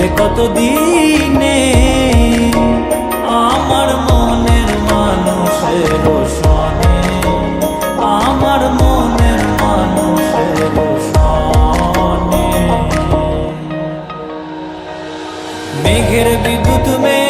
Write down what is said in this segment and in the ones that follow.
হবে কত দিনে আমার মনের মানুষের সনে আমার মনের মানুষের সনে মেঘের বিদ্যুৎ মেঘে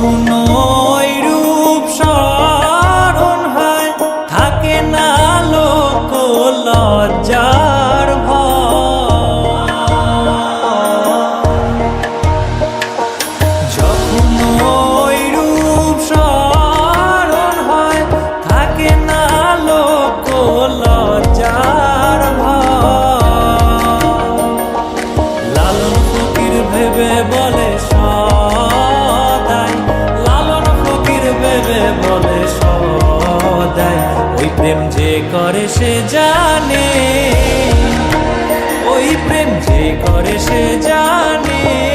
যখন বলে সদায় ওই প্রেম যে করে সে জানে। ওই প্রেম যে করে সে জানে।